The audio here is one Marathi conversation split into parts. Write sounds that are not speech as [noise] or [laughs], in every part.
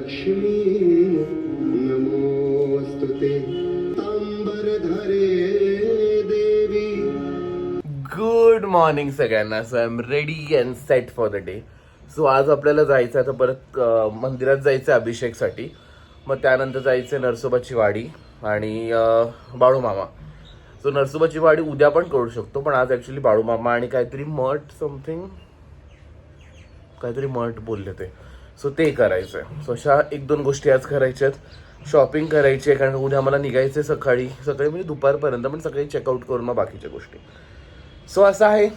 लक्ष्मी नमोस्तुते तांबरधरे देवी गुड मॉर्निंग सगळ्यांना. So I am ready and set for the day so आज आपल्याला जायचं आहे तर परत मंदिरात जायचं आहे अभिषेकसाठी. मग त्यानंतर जायचं आहे नरसोबाची वाडी आणि बाळूमामा. सो नरसोबाची वाडी उद्या पण करू शकतो पण आज ॲक्च्युली बाळूमामा आणि काहीतरी मठ समथिंग काहीतरी मठ बोलले ते. सो ते करायचं आहे सो अशा एक दोन गोष्टी आज करायच्या आहेत. शॉपिंग करायची आहे कारण उद्या मला निघायचं आहे सकाळी. सकाळी म्हणजे दुपारपर्यंत पण सकाळी चेकआउट करून मग बाकीच्या गोष्टी. सो असा आहे.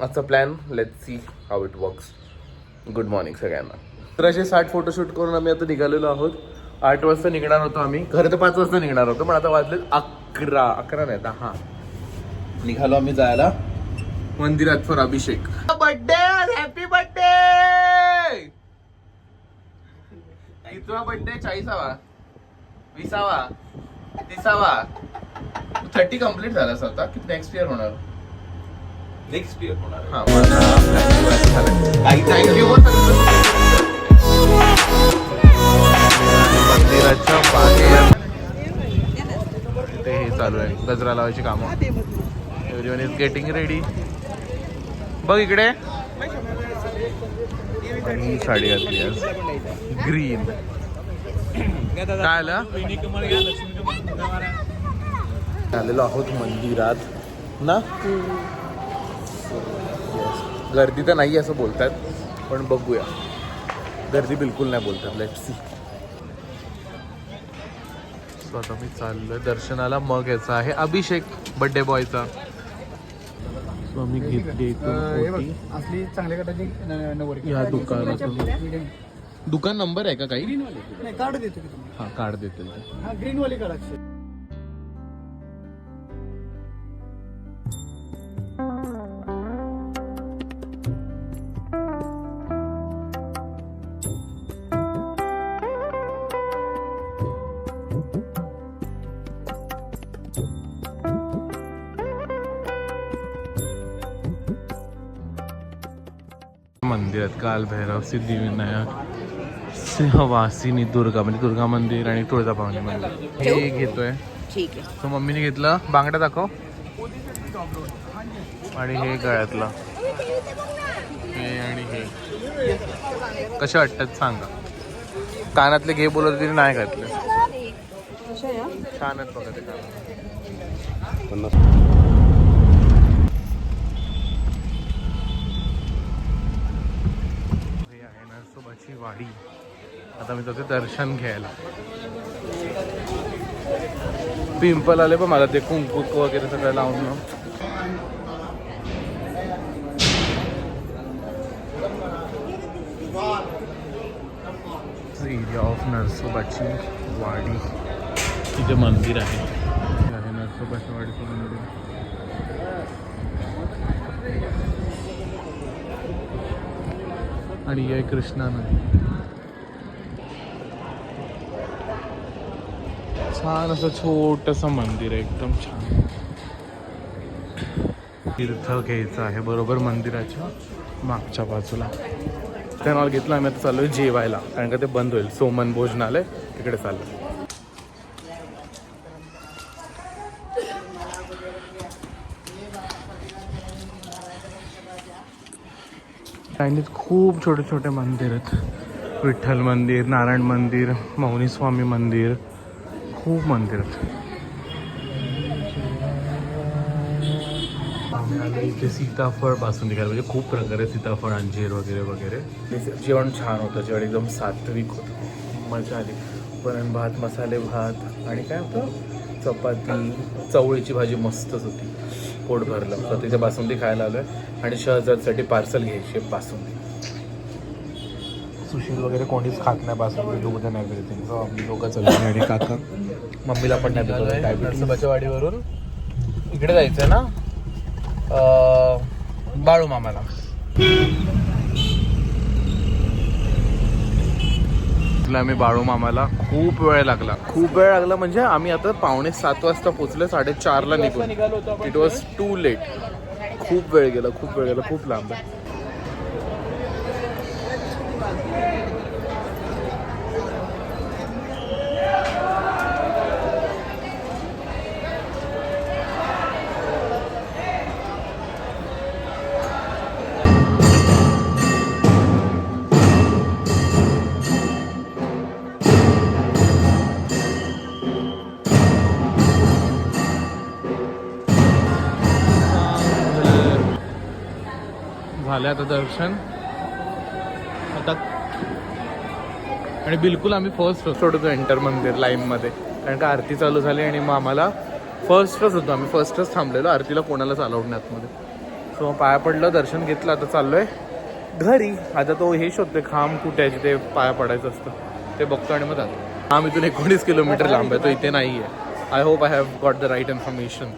आजचा plan let see how it works good morning सगळ्यांना. तर असे साठ फोटोशूट करून आम्ही आता निघालेलो आहोत. आठ वाजता निघणार होतो आम्ही. खरं तर पाच वाजता निघणार होतो पण आता वाजले अकरा. अकरा नाही दहा. निघालो आम्ही जायला. मंदिरात for Abhishek birthday happy birthday कितवा बर्थडे चाळीसावा. विसावा. तिसावा. थर्टी कंप्लीट झाला स्वतः की नेक्स्ट इयर होणार? नेक्स्ट इयर होणार हा, मला काही थँक्यू मंदिराच्या बाहेर. इथे हे चालू आहे. गजरा लावायची कामं. एव्हरीवन इज गेटिंग रेडी बघ इकडे. साडी घातली ग्रीन काय आलं? आलेलो आहोत मंदिरात. ना. गर्दी तर नाही असं बोलतात पण बघूया. गर्दी बिलकुल नाही बोलतात. लेट सी सो आता मी चाललोय दर्शनाला. मग याचा आहे अभिषेक बर्थडे बॉयचा सो आम्ही घेतली इथून ओटी. असली चांगल्या गटाची न- नव्वद या दुकानातून. दुकान नंबर आहे का काही? नाही कार्ड देतो हा कार्ड देतील ते. हा ग्रीन वाली कार्ड अक्षय मंदिरात काल भैरव सिद्धिविनायक सिंहवासिनी दुर्गा म्हणजे दुर्गा मंदिर आणि तुळजाभवानी मंदिर. हे घेतोय. ठीक आहे. तो मम्मीने घेतलं. बांगड्या दाखव. आणि हे गळ्यातलं. हे आणि हे. कसे वाटतात सांगा. कानातले घे बोलत तरी नाही घातले. छान आहेत बघा ते कान. आहे नरसोबाची वाडी. आता मी त्याचे दर्शन घ्यायला. पिंपल आले पण मला ते कुंकू वगैरे सगळं लावून एरिया ऑफ नरसोबाची वाडी तिथे मंदिर आहे. नरसोबाची वाडीचं मंदिर. आणि कृष्णा नदी. छान असं छोटस मंदिर आहे एकदम छान. तीर्थ घ्यायचं आहे बरोबर मंदिराच्या मागच्या बाजूला. त्यांना नाव घेतलं आम्ही आता चाललोय जेवायला. कारण का ते बंद होईल. सोमन भोजनालय तिकडे चाललं. चायनीज खूप छोटे छोटे मंदिर आहेत. विठ्ठल मंदिर नारायण मंदिर मौनी स्वामी मंदिर. खूप मंदिर आम्ही आलो इथे सीताफळ बासुंदी खायला म्हणजे खूप प्रकारे सीताफळ अंजीर वगैरे वगैरे. जेवण छान होतं. जेवण एकदम सात्विक होतं. मजा आली. वरण भात मसाले भात आणि काय होतं? चपाती चवळीची भाजी मस्तच होती. पोट भरलं. तर तिथे बासुंदी खायला आलोय. आणि शहजादसाठी पार्सल घ्यायची बासुंदी. सुशील वगैरे कोणीच खात नाही बासुंदी दूध नाही एव्हरीथिंग सो आम्ही दोघं चाललो आणि काका? मम्मीला पण नाही देतो डायबिटीस वाडीवरून इकडे जायचं आहे ना? अं, बाळू मामाला. आम्ही बाळू मामाला खूप वेळ लागला. खूप वेळ लागला म्हणजे आम्ही आता पावणे सात वाजता पोचले साडेचारला निघून. इट वॉज टू लेट खूप वेळ गेला खूप वेळ गेला खूप लांब आहे. झालं आता दर्शन. आणि बिलकुल आम्ही फर्स्ट सोडतो एंटर मंदिर लाईनमध्ये कारण का आरती चालू झाली आणि मग आम्हाला फर्स्टच होतो आम्ही फर्स्टच थांबलेलो. आरतीला कोणालाच अलाउड नाही आतमध्ये सो पाया पडलं दर्शन घेतलं आता चाललोय घरी. आता तो हे शोधतोय खांब कुठे आहे? जिथे पाया पडायचं असतं. ते बघतो आणि मग जातो. आम इथून एकोणीस किलोमीटर लांब आहे. तो इथे नाही आहे I hope I have got the right information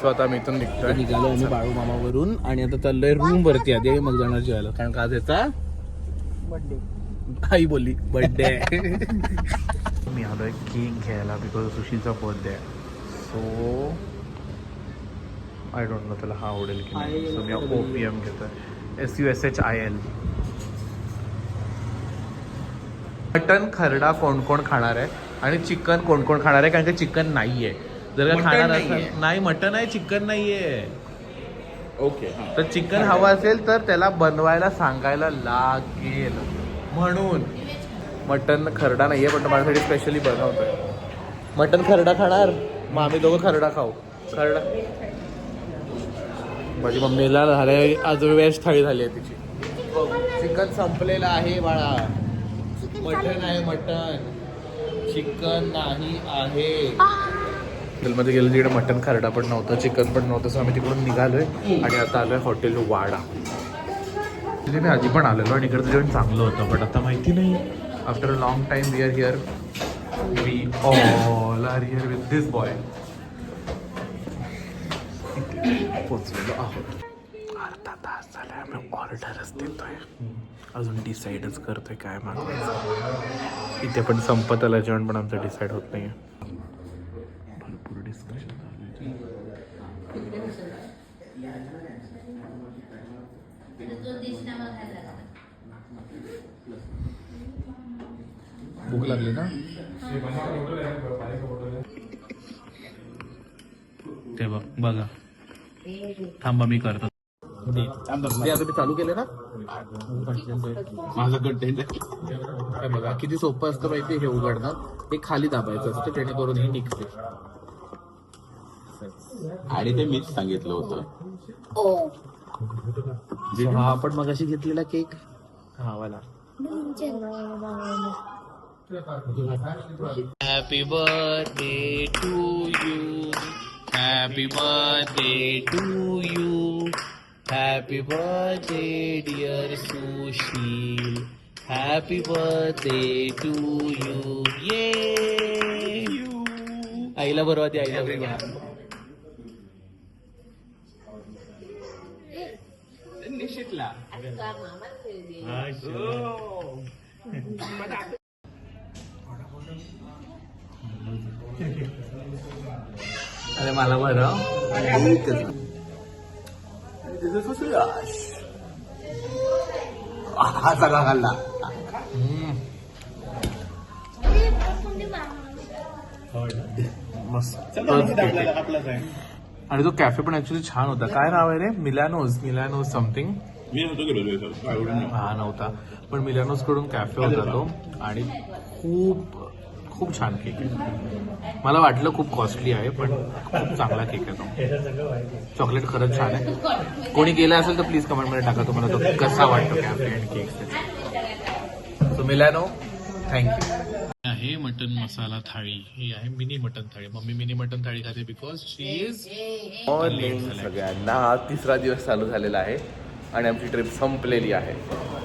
so आता आम्ही इथून निघतोय. निघालो आम्ही बाळू मामावरून आणि आता चाललोय रूम वरती आधी. मग जाणार जेवायला. कारण का आज याचा बर्थडे आई बोलली बर्थडे मी आलोय केक घ्यायला बिकॉज सुशीचा बर्थडे आहे. सो आय डोंट नो त्याला हा आवडेल की नाही. सो मी ओ पी एम घेतोय. S U S H I L mutton खरडा कोण कोण खाणार आहे? आणि चिकन कोण कोण खाणार आहे? कारण का चिकन नाहीये. जर का खाणार. असेल नाही मटन आहे चिकन नाहीये. ओके तर चिकन हवं असेल तर त्याला बनवायला सांगायला लागेल. म्हणून. मटन खरडा नाहीये पण तो माझ्यासाठी स्पेशली बनवतोय. मटन खरडा खाणार? मग आम्ही दोघं खरडा खाऊ. खरडा. माझी मम्मीला झाले आज वेज थाळी झाली आहे तिची. चिकन संपलेलं आहे बाळा. मटन आहे मटन चिकन नाही आहे. हॉटेलमध्ये गेलं तिकडे मटन खरडा पण नव्हतं चिकन पण नव्हतं सो आम्ही तिकडून निघालोय. आणि आता आलोय हॉटेल वाडा. तिथे मी आधी पण आलेलो आणि इकडचं जेवण चांगलं होतं बट आता माहिती नाही. After a long time we are here we all are here with this boy पोचलेलो आहोत. अर्धा तास झाला आम्ही ऑर्डरच देतोय. अजून डिसाईडच करतोय काय मागवायचं. इथे पण संपत आलं जेवण पण आमचं डिसाईड होत नाही आहे भूक लागली ना? ते बघ बघा. थांबा मी करतो. चालू केले ना? माझा कंटेंट हे बघा किती सोपं असतं माहिती हे उघडणं. हे खाली दाबायचं असतं जेणेकरून हे निघते. आणि ते मीच सांगितलं होतं. हा आपण मगाशी घेतलेला केक? हा वाला happy birthday to you happy birthday to you happy birthday dear Sushil happy birthday to you ये आईला बरोबर ती आईला बरोबर [laughs] अरे मला बरं. हा सगळा खाल्ला. मस्त. आणि तो कॅफे पण ऍक्च्युली छान होता. काय नाव आहे रे? मिलॅनोज मिलॅनोज समथिंग मी हा नव्हता. पण मिलॅनोजकडून कॅफे होता तो. आणि खूप खूप छान केक आहे. मला वाटलं खूप कॉस्टली आहे पण खूप चांगला केक आहे तो. चॉकलेट खरंच छान आहे. कोणी गेलं असेल तर प्लीज कमेंटमध्ये टाका. तुम्हाला तो कसा वाटतो आणि cake so Milano thank you आहे मटन मसाला थाळी. ही आहे mini mutton thali. Mummy mini mutton thali खाते बिकॉज शी इज सगळ्यांना. हा तिसरा दिवस चालू झालेला आहे आणि आमची ट्रिप संपलेली आहे.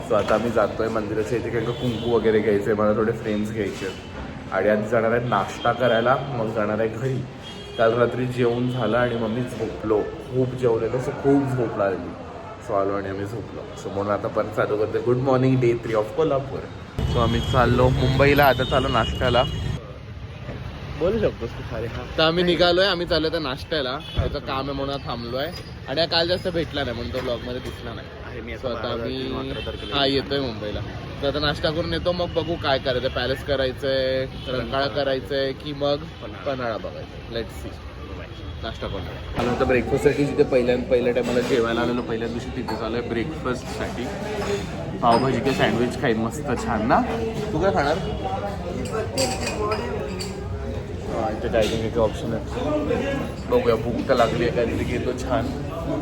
सो आता आम्ही जातोय मंदिराच्या इथे काही कुंकू वगैरे घ्यायचे मला थोडे फ्रेम्स घ्यायचे आहेत. आणि आधी जाणार आहे नाश्ता करायला मग जाणार आहे घरी. काल रात्री जेवण झालं आणि मग मी झोपलो. खूप जेवलेलो सो खूप झोप लागली. सो आलो आणि आम्ही झोपलो. सो म्हणून आता परत चालू करते. Good morning day three of Kolhapur. So आम्ही चाललो मुंबईला आता चाललो नाश्त्याला. बोलू शकतोस तू खाली तर आम्ही निघालोय आम्ही चाललोय त्या नाश्त्याला. त्याचं काम आहे म्हणून थांबलोय. आणि काल जास्त भेटला नाही म्हणून तो ब्लॉगमध्ये दिसला नाही. आता आम्ही हा येतोय मुंबईला. तर आता नाश्ता करून येतो मग बघू काय करायचं पॅलेस करायचंय रंकाळा करायचंय की मग पन्हाळा. बघायचं. लेट सी नाश्ता करून आलो तर ब्रेकफास्टसाठी जिथे पहिल्या पहिल्या टायमाला जेवायला आलेलो पहिल्या दिवशी तिथे चालू आहे ब्रेकफास्टसाठी पावभाजी किंवा सँडविच खाईन मस्त छान ना? तू काय खाणार? इथे डायनिंग एक ऑप्शन आहे बघूया भूक तर लागली आहे काहीतरी घेतो छान.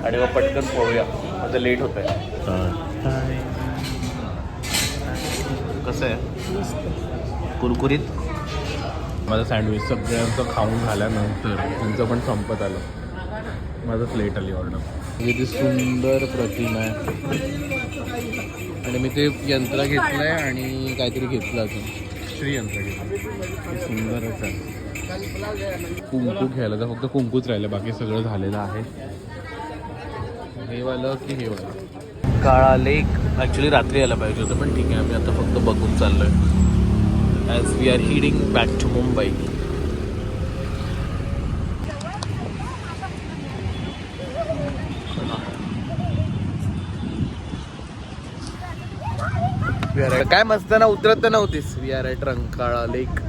आणि मग पटकन पळूया आता लेट होत आहे कसं आहे? कुरकुरीत? माझं सँडविच सगळ्यांचं खाऊन झाल्यानंतर तुमचं पण संपत आलं. माझं प्लेट आली ऑर्डर किती सुंदर प्रतिमा आहे. आणि मी ते यंत्र घेतलंय आणि काहीतरी घेतलं अजून. श्रीयंत्र घेतलं. सुंदरच आहे. कुंकू घ्यायला तर फक्त कुंकूच राहिलं बाकी सगळं झालेलं आहे. हे वालं की हे वालं काळा लेक ॲक्च्युली रात्री यायला पाहिजे होतं पण ठीक आहे आम्ही आता फक्त बघून चाललोय. As we are heading back to Mumbai काय मस्त ना उतरत तर नव्हतीस. We are at Rankala lake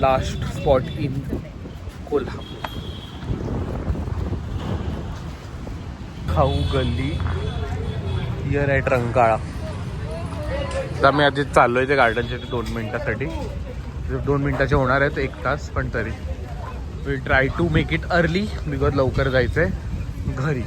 last spot in Kolhapur Khau Galli here आहे रंकाळा तर मी आधी चाललोय ते गार्डनच्या ते दोन मिनिटासाठी. दोन मिनिटाचे होणार आहेत एक तास पण तरी. We try to make it early because लवकर जायचं आहे घरी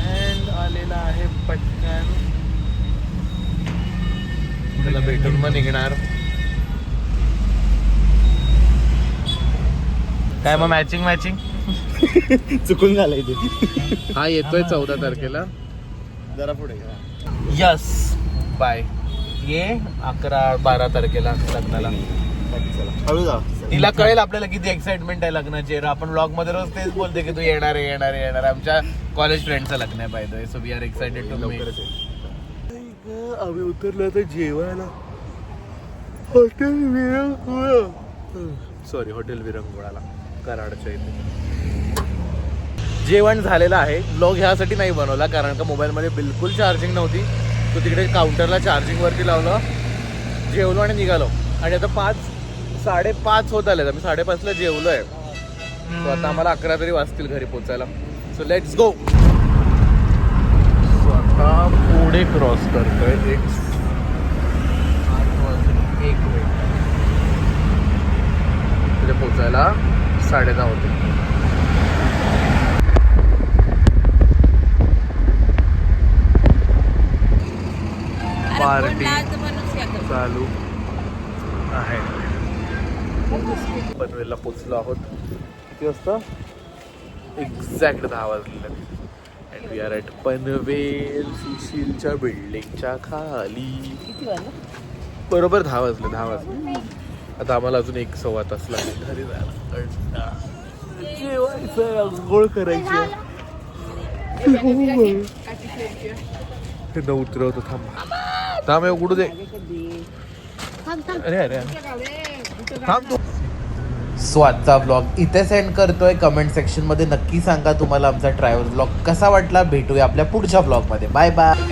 अँड आलेला आहे पटकन त्याला भेटून मग निघणार. काय मग मॅचिंग मॅचिंग [laughs] चुकून झालंय ते. हा येतोय चौदा तारखेला. जरा पुढे यस. बाय. ये अकरा बारा तारखेला लग्नाला. हळू जा तिला कळेल आपल्याला किती एक्साइटमेंट आहे लग्नाची आपण ब्लॉगमध्ये रोज तेच बोलते की तू येणार आहे येणार आहे येणार आहे. आमच्या कॉलेज फ्रेंडचं लग्न आहे पाहिजे so we are excited to लवकरच आम्ही उतरलो आता जेवायला. हॉटेल विरंगुळा. सॉरी हॉटेल विरंगुळाला कराडच्या इथे. जेवण झालेलं आहे. ब्लॉग ह्यासाठी नाही बनवला कारण का मोबाईलमध्ये बिलकुल चार्जिंग नव्हती. तो तिकडे काउंटरला चार्जिंग वरती लावलं. जेवलो आणि निघालो. आणि आता पाच साडेपाच होत आले आम्ही साडेपाचला जेवलो आहे सो आता आम्हाला अकरा तरी वाजतील घरी पोचायला. सो लेट्स गो सो आता पुढे क्रॉस करतोय एक आठ वाजून एक मिनिट. तिथे पोचायला साडेदहा होते. पार्टी चालू आहे. पनवेलला पोचलो आहोत. किती वाजता? एक्झॅक्ट दहा वाजलेले. And we are at Panvel सुशीलच्या बिल्डिंगच्या खाली बरोबर दहा वाजले दहा वाजले. आता आम्हाला अजून एक सव्वा तास लागेल. घरी जायला. जेवायचं आंघोळ करायची हे न उतरवतो थांब. थांब उघडू दे. अरे अरे थांब तू. सो आजचा ब्लॉग इथे सेंड करतोय. कमेंट सेक्शनमध्ये नक्की सांगा तुम्हाला आमचा ट्रॅव्हल ब्लॉग कसा वाटला. भेटूया आपल्या पुढच्या ब्लॉगमध्ये बाय बाय